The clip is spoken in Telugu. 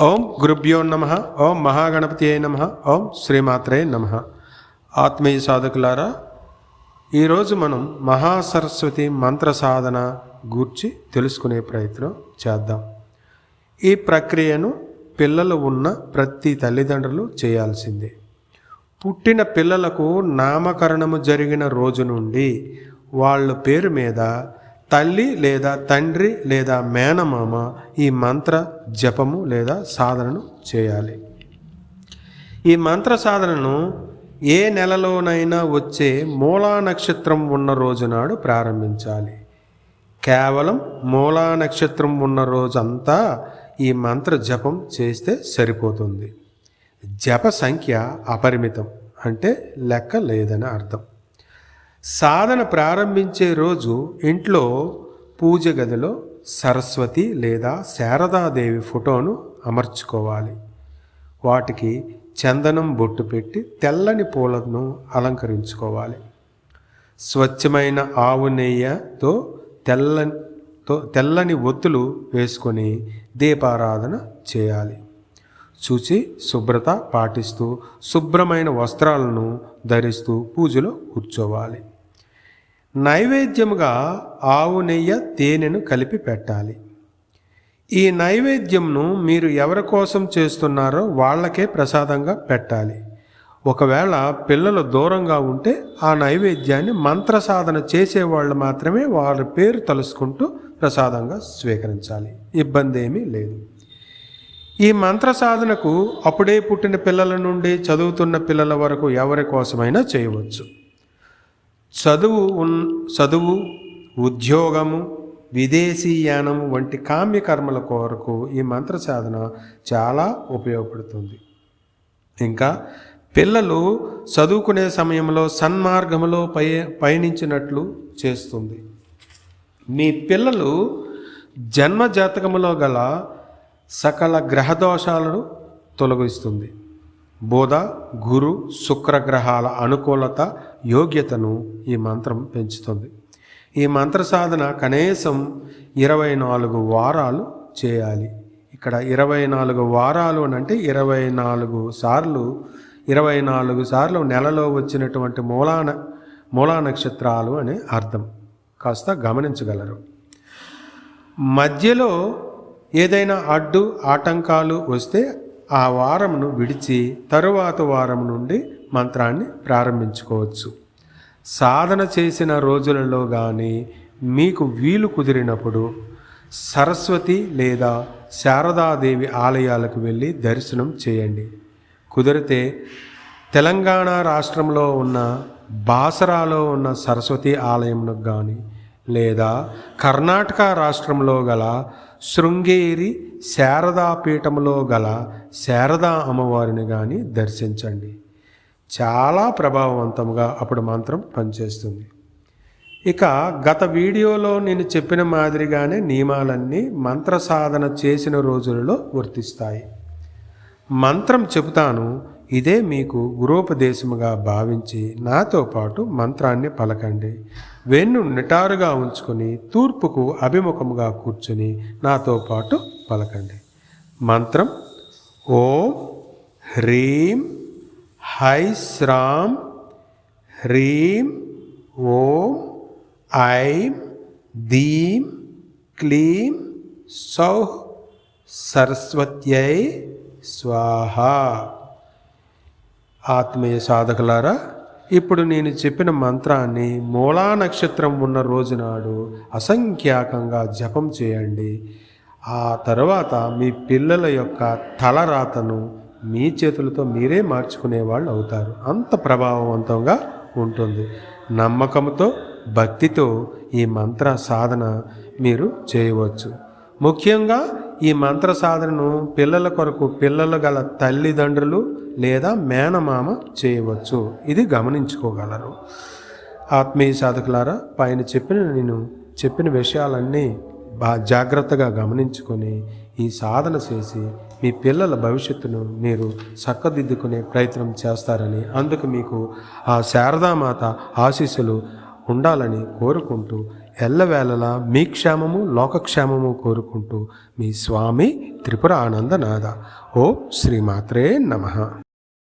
ఓం గురుభ్యో నమ ఓం మహాగణపతి అయి నమ ఓం శ్రీమాత్రే నమ. ఆత్మీయ సాధకులారా ఈరోజు మనం మహాసరస్వతి మంత్ర సాధన గూర్చి తెలుసుకునే ప్రయత్నం చేద్దాం. ఈ ప్రక్రియను పిల్లలు ఉన్న ప్రతి తల్లిదండ్రులు చేయాల్సిందే. పుట్టిన పిల్లలకు నామకరణము జరిగిన రోజు నుండి వాళ్ళ పేరు మీద తల్లి లేదా తండ్రి లేదా మేనమామ ఈ మంత్ర జపము లేదా సాధనను చేయాలి. ఈ మంత్ర సాధనను ఏ నెలలోనైనా వచ్చే మూలా నక్షత్రం ఉన్న రోజునాడు ప్రారంభించాలి. కేవలం మూలా నక్షత్రం ఉన్న రోజంతా ఈ మంత్ర జపం చేస్తే సరిపోతుంది. జప సంఖ్య అపరిమితం అంటే లెక్క లేదని అర్థం. సాధన ప్రారంభించే రోజు ఇంట్లో పూజ గదిలో సరస్వతి లేదా శారదాదేవి ఫోటోను అమర్చుకోవాలి. వాటికి చందనం బొట్టు పెట్టి తెల్లని పూలను అలంకరించుకోవాలి. స్వచ్ఛమైన ఆవు నెయ్యతో తెల్లని తెల్లని ఒత్తులు వేసుకొని దీపారాధన చేయాలి. చూచి శుభ్రత పాటిస్తూ శుభ్రమైన వస్త్రాలను ధరిస్తూ పూజలో కూర్చోవాలి. నైవేద్యముగా ఆవు నెయ్యి తేనెను కలిపి పెట్టాలి. ఈ నైవేద్యంను మీరు ఎవరి కోసం చేస్తున్నారో వాళ్ళకే ప్రసాదంగా పెట్టాలి. ఒకవేళ పిల్లలు దూరంగా ఉంటే ఆ నైవేద్యాన్ని మంత్ర సాధన చేసేవాళ్ళు మాత్రమే వారి పేరు తలుసుకుంటూ ప్రసాదంగా స్వీకరించాలి. ఇబ్బంది ఏమీ లేదు. ఈ మంత్ర సాధనకు అప్పుడే పుట్టిన పిల్లల నుండి చదువుతున్న పిల్లల వరకు ఎవరి కోసమైనా చేయవచ్చు. చదువు ఉన్ చదువు ఉద్యోగము విదేశీయానము వంటి కామ్యకర్మల కొరకు ఈ మంత్ర సాధన చాలా ఉపయోగపడుతుంది. ఇంకా పిల్లలు చదువుకునే సమయంలో సన్మార్గములో పయ పయనించినట్లు చేస్తుంది. మీ పిల్లలు జన్మ జాతకములో గల సకల గ్రహదోషాలను తొలగిస్తుంది. బోధ గురు శుక్రగ్రహాల అనుకూలత యోగ్యతను ఈ మంత్రం పెంచుతుంది. ఈ మంత్ర సాధన కనీసం ఇరవై నాలుగు వారాలు చేయాలి. ఇక్కడ ఇరవై నాలుగు వారాలు అని అంటే ఇరవై నాలుగు సార్లు ఇరవై నాలుగు సార్లు నెలలో వచ్చినటువంటి మూలాన మూలా నక్షత్రాలు అని అర్థం. కాస్త గమనించగలరు. మధ్యలో ఏదైనా అడ్డు ఆటంకాలు వస్తే ఆ వారమును విడిచి తరువాత వారం నుండి మంత్రాన్ని ప్రారంభించుకోవచ్చు. సాధన చేసిన రోజులలో కానీ మీకు వీలు కుదిరినప్పుడు సరస్వతి లేదా శారదాదేవి ఆలయాలకు వెళ్ళి దర్శనం చేయండి. కుదిరితే తెలంగాణ రాష్ట్రంలో ఉన్న బాసరాలో ఉన్న సరస్వతి ఆలయంలో కానీ లేదా కర్ణాటక రాష్ట్రంలో గల శృంగేరి శారదాపీఠంలో గల శారదా అమ్మవారిని కానీ దర్శించండి. చాలా ప్రభావవంతంగా అప్పుడు మంత్రం పనిచేస్తుంది. ఇక గత వీడియోలో నేను చెప్పిన మాదిరిగానే నియమాలన్నీ మంత్ర సాధన చేసిన రోజులలో వర్తిస్తాయి. మంత్రం చెబుతాను ఇదే మీకు గురోపదేశముగా భావించి నాతో పాటు మంత్రాన్ని పలకండి. వెన్ను నిటారుగా ఉంచుకొని తూర్పుకు అభిముఖముగా కూర్చుని నాతో పాటు పలకండి. మంత్రం ఓం హ్రీం హై శ్రాం హ్రీం ఓం ఐం దీం క్లీం సౌహ్ సరస్వత్యై స్వాహ. ఆత్మీయ సాధకులారా ఇప్పుడు నేను చెప్పిన మంత్రాన్ని మూలా నక్షత్రం ఉన్న రోజునాడు అసంఖ్యాకంగా జపం చేయండి. ఆ తర్వాత మీ పిల్లల యొక్క తలరాతను మీ చేతులతో మీరే మార్చుకునే వాళ్ళు అవుతారు. అంత ప్రభావవంతంగా ఉంటుంది. నమ్మకంతో భక్తితో ఈ మంత్ర సాధన మీరు చేయవచ్చు. ముఖ్యంగా ఈ మంత్ర సాధనను పిల్లల కొరకు పిల్లలు గల తల్లిదండ్రులు లేదా మేనమామ చేయవచ్చు. ఇది గమనించుకోగలరు. ఆత్మీయ సాధకులారా పైన చెప్పిన నేను చెప్పిన విషయాలన్నీ బా జాగ్రత్తగా గమనించుకొని ఈ సాధన చేసి మీ పిల్లల భవిష్యత్తును మీరు చక్కదిద్దుకునే ప్రయత్నం చేస్తారని అందుకు మీకు ఆ శారదామాత ఆశీస్సులు ఉండాలని కోరుకుంటూ ఎల్లవేళలా మీ క్షేమము లోకక్షేమము కోరుకుంటూ మీ స్వామి త్రిపుర ఆనందనాథ ఓ శ్రీమాత్రే నమః.